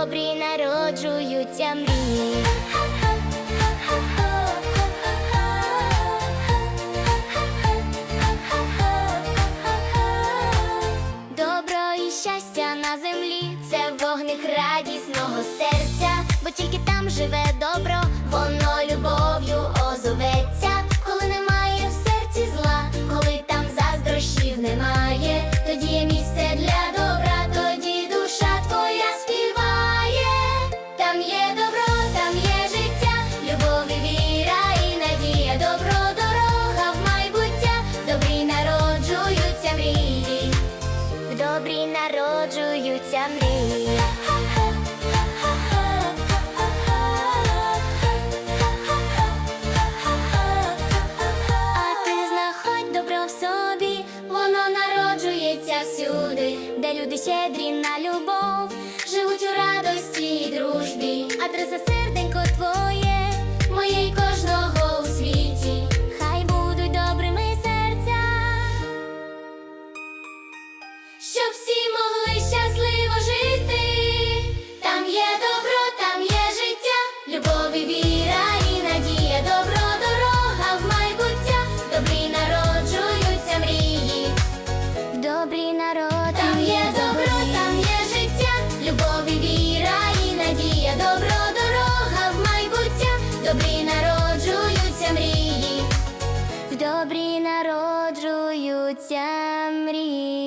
добрі народжуються мрії. Добро і щастя на землі це вогник радісного серця, бо тільки там. добрі народжуються мрії. А ти знаходь добро в собі, воно народжується всюди, де люди щедрі на любов, живуть у радості і дружбі. збудуться.